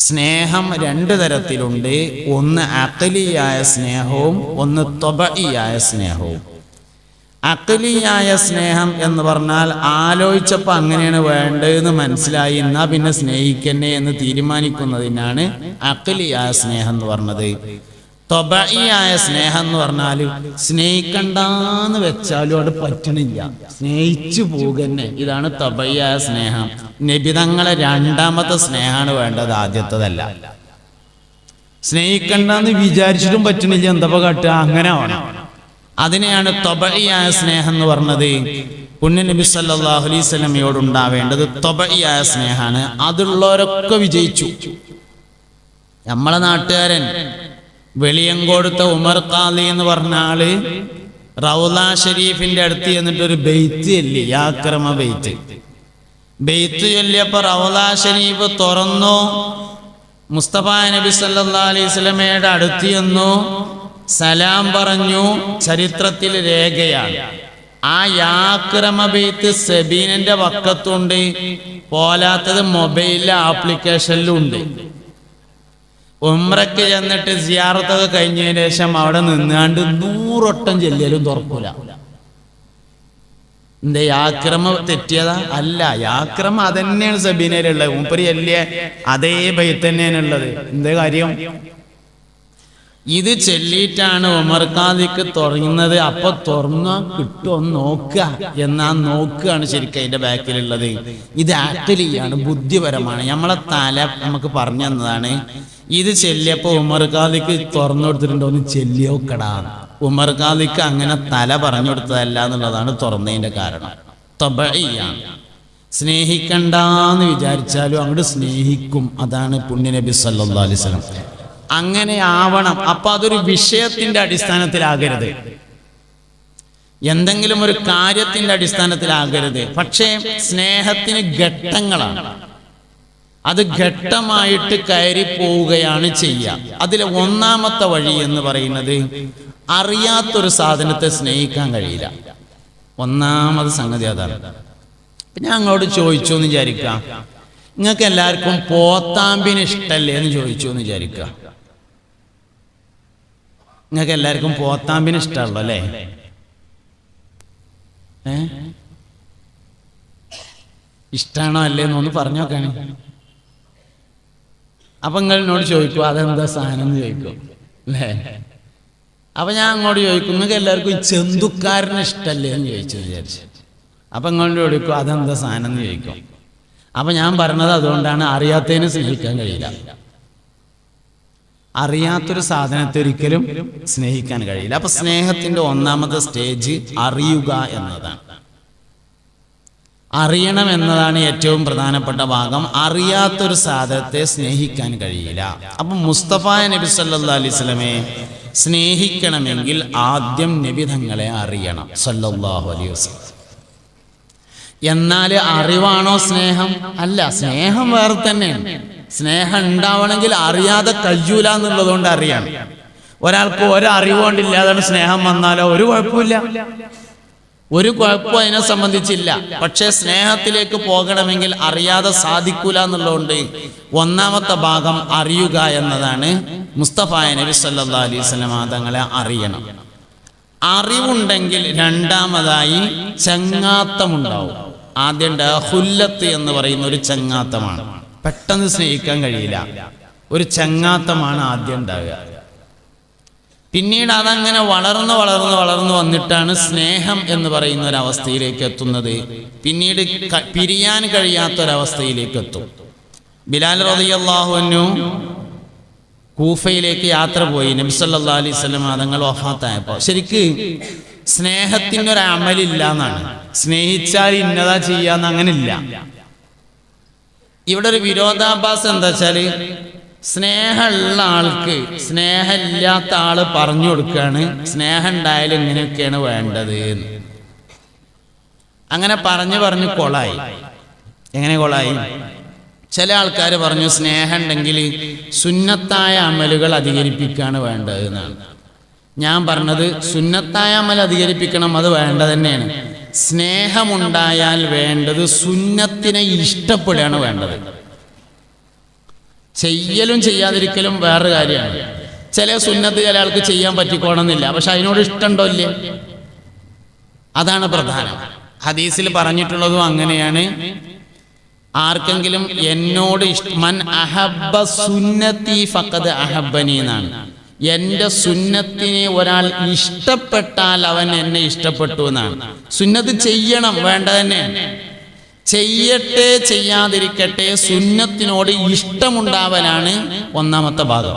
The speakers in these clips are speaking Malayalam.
സ്നേഹം രണ്ട് തരത്തിലുണ്ട്. ഒന്ന് അക്കലിയായ സ്നേഹവും ഒന്ന് തൊബയിയായ സ്നേഹവും. അക്കലിയായ സ്നേഹം എന്ന് പറഞ്ഞാൽ ആലോചിച്ചപ്പോൾ അങ്ങനെയാണ് വേണ്ടതെന്ന് മനസ്സിലായി എന്നാ പിന്നെ സ്നേഹിക്കന്നെ എന്ന് തീരുമാനിക്കുന്നതിനാണ് അക്കലിയായ സ്നേഹം എന്ന് പറഞ്ഞത്. തൊബയിയായ സ്നേഹം എന്ന് പറഞ്ഞാൽ സ്നേഹിക്കണ്ടെന്ന് വെച്ചാലും അവിടെ പറ്റണില്ല. സ്നേഹിച്ചു പോകന്നെ. ഇതാണ് തൊബയായ സ്നേഹം. നിബിതങ്ങളെ രണ്ടാമത്തെ സ്നേഹമാണ് വേണ്ടത് ആദ്യത്തതല്ല. സ്നേഹിക്കണ്ടെന്ന് വിചാരിച്ചിട്ടും പറ്റണില്ല. എന്താ കാട്ടുക അങ്ങനെ ആവണം. അതിനെയാണ് തൊബയായ സ്നേഹം എന്ന് പറഞ്ഞത്. പുണ്യ നബി സല്ലല്ലാഹു അലൈഹി സ്വലമയോട് ഉണ്ടാവേണ്ടത് തൊബയിയായ സ്നേഹമാണ്. അതുള്ളവരൊക്കെ വിജയിച്ചു. നമ്മളെ നാട്ടുകാരൻ വെളിയങ്കോടുത്ത ഉമർ ഖാലി എന്ന് പറഞ്ഞ ആൾ റൗല ഷരീഫിന്റെ അടുത്ത് ചെന്നിട്ടൊരു ബെയ്ത്ത് ചൊല്ലി യാക്രമ ബെയ്ത്ത്. ബെയ്ത്ത് ചൊല്ലിയപ്പോ റൗല ഷരീഫ് തുറന്നു. മുസ്തഫ നബി സല്ലാ അലൈഹി അടുത്ത് ചെന്നു. സലാം പറഞ്ഞു ചരിത്രത്തിൽ രേഖയാണ്. ആ യാക്രമ ബെയ്ത്ത് സെബീനന്റെ വക്കത്തുണ്ട് പോലാത്തത് മൊബൈലിലെ ആപ്ലിക്കേഷനിലും ഉണ്ട് ഉമ്രക്ക് ചെന്നിട്ട് സിയാറത്തൊക്കെ കഴിഞ്ഞതിന് ശേഷം അവിടെ നിന്നാണ്ട് നൂറൊട്ടം ചെല്ലിയാലും തുറക്കൂല. എന്റെ യാക്രമ തെറ്റിയതാ? അല്ല യാക്രമ അതന്നെയാണ് സബീനയിലുള്ളത്. മൂപ്പരി അല്ലേ അതേ ബൈത്ത് ഉള്ളത് എന്തേ കാര്യം? ഇത് ചെല്ലിയിട്ടാണ് ഉമർ ഖാദിക്ക് തുടങ്ങുന്നത് അപ്പൊ തുറന്നാ കിട്ടുമോ നോക്കുക. എന്നാ നോക്കുകയാണ് ശരിക്കും അതിന്റെ ബാക്കിലുള്ളത്. ഇത് ആക്ച്വലിയാണ് ബുദ്ധിപരമാണ്. നമ്മളെ തല നമുക്ക് പറഞ്ഞു തന്നതാണ്. ഇത് ചെല്ലിയപ്പോ ഉമർ ഖാദിക്ക് തുറന്നു കൊടുത്തിട്ടുണ്ടോ. ഒന്ന് ചെല്ലിയോക്കടാ ഉമർ ഖാദിക്ക് അങ്ങനെ തല പറഞ്ഞു കൊടുത്തതല്ല എന്നുള്ളതാണ് തുറന്നതിന്റെ കാരണം. തൊബയാണ് സ്നേഹിക്കണ്ടെന്ന് വിചാരിച്ചാലും അങ്ങോട്ട് സ്നേഹിക്കും. അതാണ് പുണ്യനബി സല്ലാ അലൈഹി അങ്ങനെ ആവണം. അപ്പൊ അതൊരു വിഷയത്തിന്റെ അടിസ്ഥാനത്തിലാകരുത്. എന്തെങ്കിലും ഒരു കാര്യത്തിന്റെ അടിസ്ഥാനത്തിലാകരുത്. പക്ഷേ സ്നേഹത്തിന് ഘട്ടങ്ങളാണ്. അത് ഘട്ടമായിട്ട് കയറി പോവുകയാണ് ചെയ്യുക. അതിലെ ഒന്നാമത്തെ വഴി എന്ന് പറയുന്നത് അറിയാത്തൊരു സാധനത്തെ സ്നേഹിക്കാൻ കഴിയില്ല. ഒന്നാമത് സംഗതി അതാണ്. ഞാൻ അങ്ങോട്ട് ചോദിച്ചു എന്ന് വിചാരിക്കാം നിങ്ങൾക്ക് എല്ലാവർക്കും പോത്താമ്പിന് ഇഷ്ടല്ലേ എന്ന് ചോദിച്ചു എന്ന് വിചാരിക്കുക. നിങ്ങൾക്ക് എല്ലാവർക്കും പോത്താമ്പിന് ഇഷ്ടമുള്ളൂ അല്ലേ? ഏ? ഇഷ്ടാണോ അല്ലേ എന്നൊന്ന് പറഞ്ഞു നോക്കാണ് അപ്പൊ നിങ്ങൾ എന്നോട് ചോദിക്കും അതെന്താ സാധനം? എന്ന് ചോദിക്കും. അല്ലേ? അപ്പൊ ഞാൻ അങ്ങോട്ട് ചോദിക്കും നിങ്ങൾക്ക് എല്ലാവർക്കും ഈ ചെന്തുക്കാരന് ഇഷ്ടമല്ലേ? എന്ന് ചോദിച്ചു വിചാരിച്ചു. അപ്പൊ നിങ്ങളോട് ചോദിക്കും അതെന്താ സാധനം? എന്ന് ചോദിക്കും. അപ്പൊ ഞാൻ പറഞ്ഞത് അതുകൊണ്ടാണ് അറിയാത്തതിനെ സ്നേഹിക്കാൻ കഴിയില്ല. അറിയാത്തൊരു സാധനത്തെ ഒരിക്കലും സ്നേഹിക്കാൻ കഴിയില്ല. അപ്പൊ സ്നേഹത്തിന്റെ ഒന്നാമത്തെ സ്റ്റേജ് അറിയുക എന്നതാണ്. അറിയണം എന്നതാണ് ഏറ്റവും പ്രധാനപ്പെട്ട ഭാഗം. അറിയാത്തൊരു സാധനത്തെ സ്നേഹിക്കാൻ കഴിയില്ല. അപ്പൊ മുസ്തഫ നബി സല്ലാ അലൈഹി സ്വലമെ സ്നേഹിക്കണമെങ്കിൽ ആദ്യം നബി തങ്ങളെ അറിയണം. സല്ലാഹു അലൈഹി വസ്ലം എന്നാൽ അറിവാണോ സ്നേഹം? അല്ല സ്നേഹം വേറെ തന്നെയാണ്. സ്നേഹം ഉണ്ടാവണമെങ്കിൽ അറിയാതെ കഴിയൂല എന്നുള്ളതുകൊണ്ട് അറിയാം ഒരാൾക്ക് ഒരറിവ് കൊണ്ടില്ലാതാണ് സ്നേഹം വന്നാലോ? ഒരു കുഴപ്പമില്ല. ഒരു കുഴപ്പവും അതിനെ സംബന്ധിച്ചില്ല. പക്ഷേ സ്നേഹത്തിലേക്ക് പോകണമെങ്കിൽ അറിയാതെ സാധിക്കൂല എന്നുള്ളതുകൊണ്ട് ഒന്നാമത്തെ ഭാഗം അറിയുക എന്നതാണ് മുസ്തഫ നബി സല്ലാ അലൈഹി സ്വലമ തങ്ങളെ അറിയണം. അറിവുണ്ടെങ്കിൽ രണ്ടാമതായി ചങ്ങാത്തമുണ്ടാവും ആദ്യം ഹുല്ലത്ത് എന്ന് പറയുന്ന ഒരു ചങ്ങാത്തമാണ്. പെട്ടെന്ന് സ്നേഹിക്കാൻ കഴിയില്ല. ഒരു ചങ്ങാത്തമാണ് ആദ്യം ഉണ്ടാവുക. പിന്നീട് അതങ്ങനെ വളർന്ന് വളർന്ന് വളർന്ന് വന്നിട്ടാണ് സ്നേഹം എന്ന് പറയുന്ന ഒരു അവസ്ഥയിലേക്ക് എത്തുന്നത്. പിന്നീട് പിരിയാൻ കഴിയാത്ത ഒരവസ്ഥയിലേക്ക് എത്തും. ബിലാൽ റളിയല്ലാഹുവിനു കൂഫയിലേക്ക് യാത്ര പോയി. നബിസല്ലാ അലൈഹി സ്വലം അതങ്ങൾ വഫാത്തായപ്പോൾ ശരിക്ക് സ്നേഹത്തിന് ഒരു അമലില്ല എന്നാണ് സ്നേഹിച്ചാൽ ഇന്നതാ ചെയ്യാന്ന് അങ്ങനെ ഇല്ല ഇവിടെ ഒരു വിരോധാഭാസം എന്താ വെച്ചാൽ സ്നേഹമുള്ള ആൾക്ക് സ്നേഹമില്ലാത്ത ആൾ പറഞ്ഞു കൊടുക്കുകയാണ്. സ്നേഹം ഉണ്ടായാലും ഇങ്ങനെയൊക്കെയാണ് വേണ്ടത്. അങ്ങനെ പറഞ്ഞു പറഞ്ഞു കൊളായി. എങ്ങനെ കൊളായി? ചില ആൾക്കാർ പറഞ്ഞു സ്നേഹം ഉണ്ടെങ്കിൽ സുന്നത്തായ അമലുകൾ അധികരിപ്പിക്കുകയാണ് വേണ്ടത് എന്നാണ്. ഞാൻ പറഞ്ഞത് സുന്നത്തായ അമൽ അധികരിപ്പിക്കണം അത് വേണ്ട തന്നെയാണ്. സ്നേഹമുണ്ടായാൽ വേണ്ടത് സുന്നത്തിനെ ഇഷ്ടപ്പെടുകയാണ് വേണ്ടത്. ചെയ്യലും ചെയ്യാതിരിക്കലും വേറൊരു കാര്യമാണ്. ചില സുന്നത്ത് ചില ആൾക്ക് ചെയ്യാൻ പറ്റിക്കോണമെന്നില്ല. പക്ഷെ അതിനോട് ഇഷ്ടമുണ്ടോ ഇല്ലേ? അതാണ് പ്രധാനം. ഹദീസിൽ പറഞ്ഞിട്ടുള്ളതും അങ്ങനെയാണ്. ആർക്കെങ്കിലും എന്നോട് അഹബ്ബ എന്നാണ്. എന്റെ സുന്നത്തിനെ ഒരാൾ ഇഷ്ടപ്പെട്ടാൽ അവൻ എന്നെ ഇഷ്ടപ്പെട്ടു എന്നാണ്. സുന്നത്ത് ചെയ്യണം വേണ്ട തന്നെ. ചെയ്യട്ടെ ചെയ്യാതിരിക്കട്ടെ സുന്നത്തിനോട് ഇഷ്ടമുണ്ടാവലാണ് ഒന്നാമത്തെ ഭാഗം.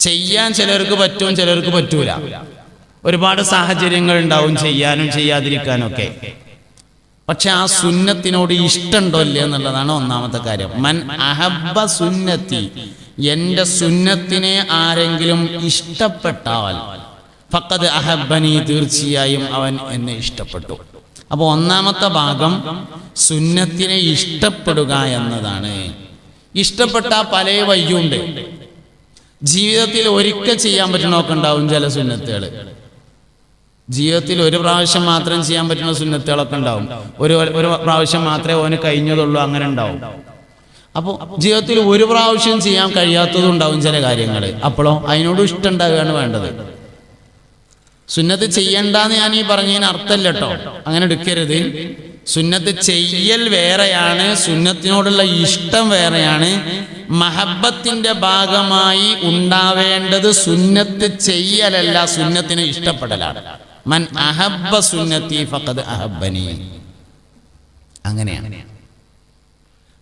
ചെയ്യാൻ ചിലർക്ക് പറ്റും ചിലർക്ക് പറ്റൂല. ഒരുപാട് സാഹചര്യങ്ങൾ ഉണ്ടാവും ചെയ്യാനും ചെയ്യാതിരിക്കാനും ഒക്കെ. പക്ഷെ ആ സുന്നത്തിനോട് ഇഷ്ടമുണ്ടോ ഇല്ലേ എന്നുള്ളതാണ് ഒന്നാമത്തെ കാര്യം. മൻ അഹബ സുന്നത്തി എന്റെ സുന്നത്തിനെ ആരെങ്കിലും ഇഷ്ടപ്പെട്ടാൽ ഫക്കത് അഹബനി തീർച്ചയായും അവൻ എന്നെ ഇഷ്ടപ്പെട്ടു. അപ്പോൾ ഒന്നാമത്തെ ഭാഗം സുന്നത്തിനെ ഇഷ്ടപ്പെടുക എന്നതാണ്. ഇഷ്ടപ്പെട്ട പല വയ്യുണ്ട് ജീവിതത്തിൽ ഒരിക്കൽ ചെയ്യാൻ പറ്റണമൊക്കെ ഉണ്ടാവും ചില സുന്നത്തുകൾ ജീവിതത്തിൽ ഒരു പ്രാവശ്യം മാത്രം ചെയ്യാൻ പറ്റുന്ന സുന്നത്തുകളൊക്കെ ഉണ്ടാവും. ഒരു ഒരു പ്രാവശ്യം മാത്രമേ ഓന് കഴിഞ്ഞതുള്ളൂ അങ്ങനെ ഉണ്ടാവും. അപ്പോൾ ജീവിതത്തിൽ ഒരു പ്രാവശ്യം ചെയ്യാൻ കഴിയാത്തതും ഉണ്ടാവും ചില കാര്യങ്ങൾ അപ്പോഴോ അതിനോട് ഇഷ്ടം ഉണ്ടാവുകയാണ് വേണ്ടത്. സുന്നത്ത് ചെയ്യണ്ടെന്ന് ഞാൻ ഈ പറഞ്ഞതിന് അർത്ഥമല്ല കേട്ടോ. അങ്ങനെ എടുക്കരുത്. സുന്നത്ത് ചെയ്യൽ വേറെയാണ് സുന്നത്തിനോടുള്ള ഇഷ്ടം വേറെയാണ്. മഹബത്തിന്റെ ഭാഗമായി ഉണ്ടാവേണ്ടത് സുന്നത്ത് ചെയ്യലല്ല സുന്നത്തിനെ ഇഷ്ടപ്പെടലാണ്. മൻ അഹബ്ബ സുന്നത്തി ഫഖദ് അഹബ്ബനി. അങ്ങനെയാണ്.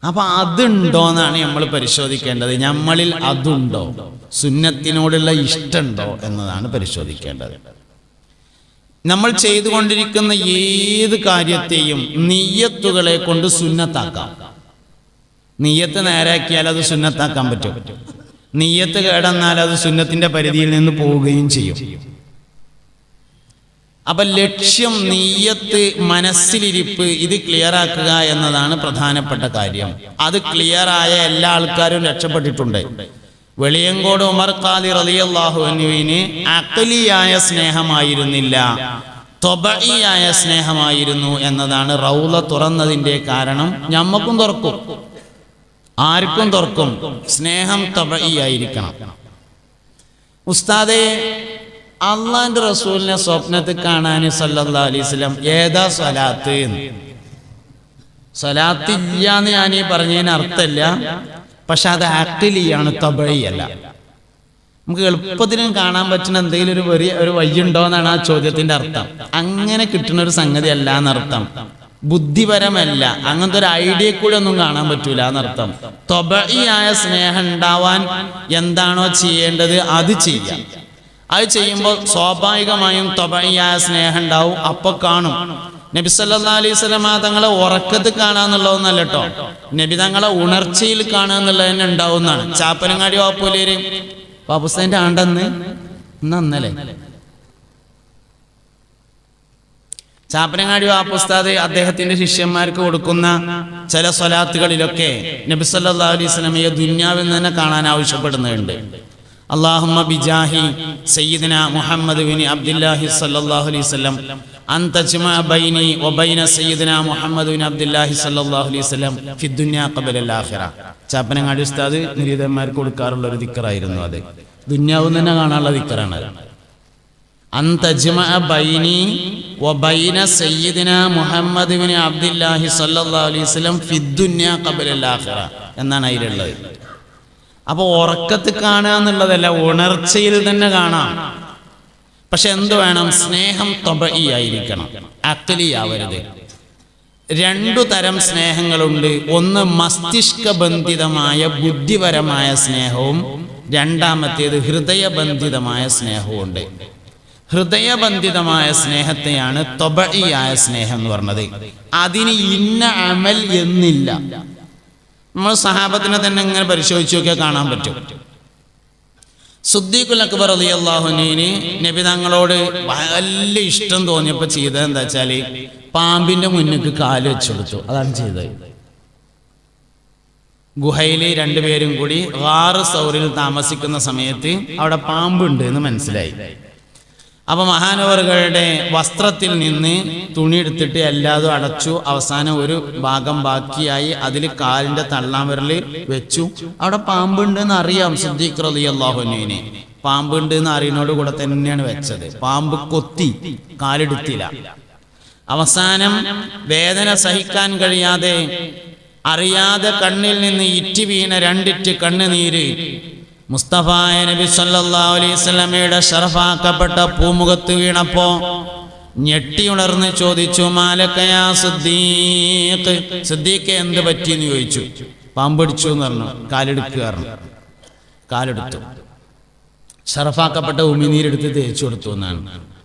അപ്പൊ അതുണ്ടോന്നാണ് നമ്മൾ പരിശോധിക്കേണ്ടത്. നമ്മളിൽ അതുണ്ടോ? സുന്നത്തിനോടുള്ള ഇഷ്ടമുണ്ടോ എന്നതാണ് പരിശോധിക്കേണ്ടത്. നമ്മൾ ചെയ്തുകൊണ്ടിരിക്കുന്ന ഏത് കാര്യത്തെയും നീയത്തുകളെ കൊണ്ട് സുന്നത്താക്കാം. നീയത്ത് നേരാക്കിയാൽ അത് സുന്നത്താക്കാൻ പറ്റും. നീയത്ത് കേടന്നാൽ അത് സുന്നത്തിന്റെ പരിധിയിൽ നിന്ന് പോവുകയും ചെയ്യും. അപ്പൊ ലക്ഷ്യം നീയത്ത് മനസ്സിലിരിപ്പ് ഇത് ക്ലിയർ ആക്കുക എന്നതാണ് പ്രധാനപ്പെട്ട കാര്യം. അത് ക്ലിയർ ആയ എല്ലാ ആൾക്കാരും രക്ഷപ്പെട്ടിട്ടുണ്ട്. വെളിയങ്കോട് ഉമർ ഖാദിർ റളിയല്ലാഹു അക്കലിയായ സ്നേഹമായിരുന്നില്ല. തൊബഇയായ സ്നേഹമായിരുന്നു എന്നതാണ് റൗല തുറന്നതിന്റെ കാരണം. ഞമ്മക്കും തുറക്കും. ആർക്കും തുറക്കും. സ്നേഹം തൊബഇയായിരിക്കണം. ഉസ്താദെ അള്ളാന്റെ റസൂലിനെ സ്വപ്നത്തിൽ കാണാൻ സല്ലാ അലൈഹി വസല്ലം ഏതാ സ്വലാത്ത് സ്വലാത്തില്ല സ്വലാത്ത് എന്ന്? ഞാൻ ഈ പറഞ്ഞതിന് അർത്ഥമില്ല. പക്ഷെ അത് ആക്ടിലിയാണ് തബഴിയല്ല നമുക്ക് എളുപ്പത്തിനും കാണാൻ പറ്റുന്ന എന്തെങ്കിലും ഒരു വലിയ ഒരു വഴിയുണ്ടോ എന്നാണ് ആ ചോദ്യത്തിന്റെ അർത്ഥം. അങ്ങനെ കിട്ടുന്ന ഒരു സംഗതി അല്ല എന്നർത്ഥം. ബുദ്ധിപരമല്ല. അങ്ങനത്തെ ഒരു ഐഡിയ കൂടെ ഒന്നും കാണാൻ പറ്റൂല എന്നർത്ഥം. തൊബിയായ സ്നേഹം ഉണ്ടാവാൻ എന്താണോ ചെയ്യേണ്ടത് അത് ചെയ്യാം. അത് ചെയ്യുമ്പോൾ സ്വാഭാവികമായും തൊബിയായ സ്നേഹം ഉണ്ടാവും. അപ്പൊ കാണും. നബി സല്ലല്ലാഹു അലൈഹി സ്വലമ തങ്ങളെ ഉറക്കത്ത് കാണാന്നുള്ളതൊന്നല്ല കേട്ടോ. നബി തങ്ങളെ ഉണർച്ചയിൽ കാണുക തന്നെ ഉണ്ടാവുന്നതാണ്. ചാപ്പനങ്ങാടി വാപ്പൂലേര്. പാപ്പുസ്താന്റെ ആണ്ടെന്ന്? ഇന്ന് ചാപ്പനങ്ങാടി വാപ്പുസ്താദ് അദ്ദേഹത്തിന്റെ ശിഷ്യന്മാർക്ക് കൊടുക്കുന്ന ചില സ്വലാത്തുകളിലൊക്കെ നബി സല്ലല്ലാഹു അലൈഹി സ്വലമയെ ദുന്യാവിൽ നിന്ന് തന്നെ കാണാൻ ആവശ്യപ്പെടുന്നുണ്ട്. ബിജാഹി സയ്യിദന മുഹമ്മദ് ബിൻ അബ്ദുല്ലാഹി സല്ലല്ലാഹു അലൈഹി വസല്ലം. അൻ തജ്മഅ ബൈനി വബൈന സയ്യിദന മുഹമ്മദ് ബിൻ അബ്ദുല്ലാഹി സല്ലല്ലാഹു അലൈഹി വസല്ലം ഫി ദുനിയ ഖബല അൽ ആഖിറ. ചാപ്പനങ്ങാടി ഉസ്താദ് നിരീതന്മാർക്ക് കൊടുക്കാറുള്ള ഒരു ദിക്കറായിരുന്നു അത്. ദുന്യാവിൽ തന്നെ കാണാനുള്ള ദിക്കറാണ് അന്തജ്മ ബൈനി വബൈന സയ്യിദന മുഹമ്മദ് ബിൻ അബ്ദുല്ലാഹി സല്ലല്ലാഹു അലൈഹി വസല്ലം ഫി ദുനിയ ഖബല അൽ ആഖിറ എന്നാണ് അതിലുള്ളത്. അപ്പോൾ ഉറക്കത്ത് കാണുക എന്നുള്ളതല്ല ഉണർച്ചയിൽ തന്നെ കാണാം. പക്ഷെ എന്ത് വേണം? സ്നേഹം തൊബയിയായിരിക്കണം അക്കലിയാവരുത് രണ്ടു തരം സ്നേഹങ്ങളുണ്ട്. ഒന്ന് മസ്തിഷ്ക ബന്ധിതമായ ബുദ്ധിപരമായ സ്നേഹവും രണ്ടാമത്തേത് ഹൃദയബന്ധിതമായ സ്നേഹവും ഉണ്ട്. ഹൃദയബന്ധിതമായ സ്നേഹത്തെയാണ് തൊബയിയായ സ്നേഹം എന്ന് പറഞ്ഞത്. അതിന് ഇന്ന അമൽ എന്നില്ല. നമ്മൾ സഹാബത്തിനെ തന്നെ ഇങ്ങനെ പരിശോധിച്ചു നോക്കിയാൽ കാണാൻ പറ്റും. സുദ്ദീഖുൽ അക്ബർ അലി അള്ളാഹുനീന് നബി തങ്ങളോട് വലിയ ഇഷ്ടം തോന്നിയപ്പോൾ ചെയ്തത് എന്താ വെച്ചാൽ പാമ്പിന്റെ മുന്നിക്ക് കാൽ വെച്ചു കൊടുത്തു. അതാണ് ചെയ്തത്. ഗുഹയിൽ രണ്ടുപേരും കൂടി ആറ് സൗറിൽ താമസിക്കുന്ന സമയത്ത് അവിടെ പാമ്പുണ്ട് എന്ന് മനസ്സിലായി. അപ്പൊ മഹാനവറുകളുടെ വസ്ത്രത്തിൽ നിന്ന് തുണി എടുത്തിട്ട് എല്ലാതും അടച്ചു അവസാനം ഒരു ഭാഗം ബാക്കിയായി അതിൽ കാലിന്റെ തള്ളാമരൽ വെച്ചു. അവിടെ പാമ്പുണ്ട് എന്ന് അറിയാം സിദ്ദീഖ് റലി പാമ്പുണ്ട് എന്ന് അറിയുന്നോട് കൂടെ തന്നെയാണ് വെച്ചത്. പാമ്പ് കൊത്തി കാലെടുത്തില്ല. അവസാനം വേദന സഹിക്കാൻ കഴിയാതെ അറിയാതെ കണ്ണിൽ നിന്ന് ഇറ്റി വീണ രണ്ടിറ്റ് കണ്ണുനീര് മുസ്തഫായ നബി സല്ലാ അലൈസ്മയുടെ ഷറഫാക്കപ്പെട്ട പൂമുഖത്ത് വീണപ്പോ ഞെട്ടി ഉണർന്ന് ചോദിച്ചു മാലക്കയാ സിദ്ദീഖ് സിദ്ദീഖ് എന്ത് പറ്റിയെന്ന് ചോദിച്ചു. പാമ്പടിച്ചു എന്ന് പറഞ്ഞു. കാലെടുക്കുകയായിരുന്നു കാലെടുത്തു. ഷറഫാക്കപ്പെട്ട ഉമിനീരെടുത്ത് തേച്ചു കൊടുത്തു എന്നാണ്.